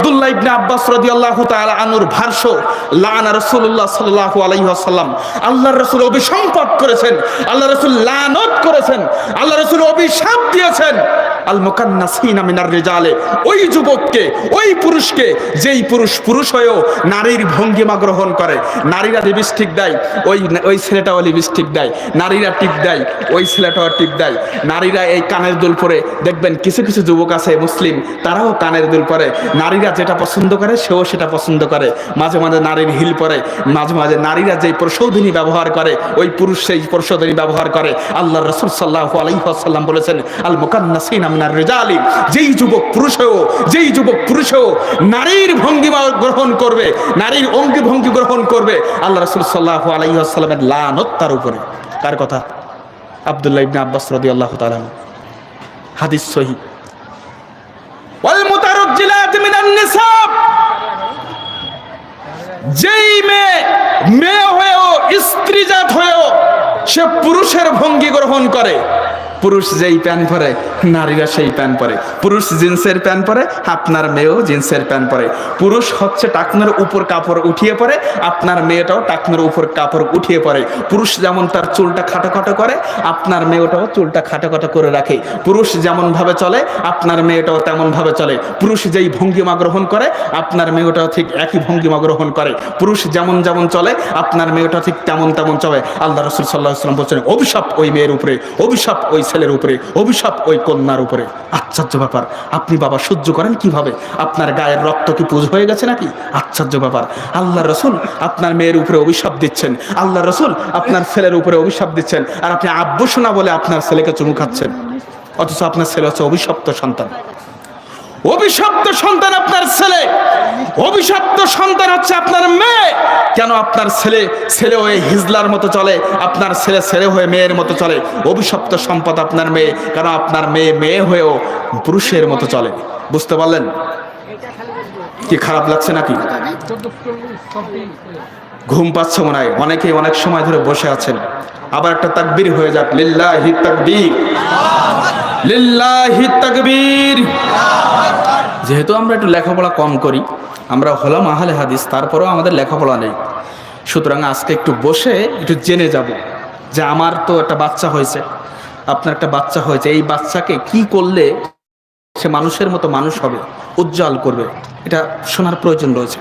আব্দুল্লাহ ইবনে আব্বাস রাদিয়াল্লাহু তাআলা আনুর ভাষ্য, লানা রাসূলুল্লাহ সাল্লাল্লাহু আলাইহি ওয়াসাল্লাম, আল্লাহর রাসূল অভিসম্পাদ করেছেন আল্লাহ রাসূল লানত করেছেন, আল্লাহর রাসূল অভিশাপ দিয়েছেন। আল মুকান্নাসিনা মিনার রিজালে, ওই যুবককে, ওই পুরুষকে, যেই পুরুষ পুরুষ হয়েও নারীর ভঙ্গিমা গ্রহণ করে। নারীরা লিপস্টিক দেয়, ওই ওই ছেলেটাও লিপস্টিক দেয়। নারীরা টিপ দেয়, ওই ছেলেটাও টিপ দেয়। নারীরা এই কানের দুল পরে, দেখবেন কিছু কিছু যুবক আছে, মুসলিম, তারাও কানের দুল পরে। নারীরা যেটা পছন্দ করে, সেও সেটা পছন্দ করে। মাঝে মাঝে নারীর হিল পরে, মাঝে মাঝে নারীরা যেই প্রসৌধিনী ব্যবহার করে, ওই পুরুষ সেই প্রসৌধিনী ব্যবহার করে। আল্লাহ রসুল সাল্লাহ আলাইসাল্লাম বলেছেন আল মুকান্নাসিন যেই যুবক পুরুষ যেই যুবক পুরুষ নারীর ভঙ্গিমা গ্রহণ করবে, নারীর অঙ্গি ভঙ্গি গ্রহণ করবে, আল্লাহ রসুল সাল্লাহ আলাইসাল্লামের লানত তার উপরে। কার কথা? আব্দুল্লাহ ইবনে আব্বাস হাদিস সহিহ ওয়াল মুতারাজ্জিলাত মিনান নিসাব। যেই মেয়ে মেয়ে হয়েও স্ত্রীজাত হয়েও সে পুরুষের ভঙ্গি গ্রহণ করে। পুরুষ যেই প্যান্ট পরে নারীরা সেই প্যান্ট পরে। পুরুষ জিন্সের প্যান্ট পরে, আপনার মেয়েও জিন্সের প্যান্ট পরে। পুরুষ হচ্ছে টাকনের উপর কাপড় উঠিয়ে পরে, আপনার মেয়েটাও টাকনের উপর কাপড় উঠিয়ে পরে। পুরুষ যেমন তার চুলটা খাটো খাটো করে, আপনার মেয়েটাও চুলটা খাটো খাটো করে রাখে। পুরুষ যেমন ভাবে চলে, আপনার মেয়েটাও তেমন ভাবে চলে। পুরুষ যেই ভঙ্গিমা গ্রহণ করে, আপনার মেয়েটাও ঠিক একই ভঙ্গিমা গ্রহণ করে। পুরুষ যেমন যেমন চলে, আপনার মেয়েটা ঠিক তেমন তেমন চলে। আল্লাহ রসুল সাল্লাহ সাল্লাম বলছেন, অভিশাপ ওই মেয়ের উপরে, অভিশাপ ওই ছেলের উপরে, অভিশাপ ওই কন্যার উপরে। আশ্চর্য ব্যাপার। আপনি বাবা সহ্য করেন কীভাবে? আপনার গায়ের রক্ত কি পুজ হয়ে গেছে নাকি? আশ্চর্য ব্যাপার। আল্লাহ রসুল আপনার মেয়ের উপরে অভিশাপ দিচ্ছেন। আল্লাহ রসুল আপনার ছেলের উপরে অভিশাপ দিচ্ছেন। আর আপনি আব্বসোনা বলে আপনার ছেলেকে চুমু খাচ্ছেন। অথচ আপনার ছেলে হচ্ছে অভিশপ্ত সন্তান। অভিশপ্ত সন্তান আপনার ছেলে। অভিশপ্ত সন্তান হচ্ছে আপনার মেয়ে। কেন আপনার ছেলে ছেলে হয়ে হিজলার মতো চলে? আপনার ছেলে ছেলে হয়ে মেয়ের মতো চলে। অভিশপ্ত সম্পদ আপনার মেয়ে। কেন আপনার মেয়ে মেয়ে হয়েও পুরুষের মতো চলে? বুঝতে পারলেন? কি খারাপ লাগছে নাকি? ঘুম পাচ্ছে মনে হয়। অনেকেই অনেক সময় ধরে বসে আছেন। আবার একটা তাকবীর হয়ে যাক। লিল্লাহি তাকবীর। লিল্লাহি তাকবীর। যেহেতু আমরা একটু লেখাপড়া কম করি, আমরা হলাম আহলে হাদিস, তারপরেও আমাদের লেখাপড়া নেই। সুতরাং আজকে একটু বসে একটু জেনে যাব যে আমার তো একটা বাচ্চা হয়েছে, আপনার একটা বাচ্চা হয়েছে, এই বাচ্চাকে কি করলে সে মানুষের মতো মানুষ হবে, উজ্জ্বল করবে, এটা শোনার প্রয়োজন রয়েছে।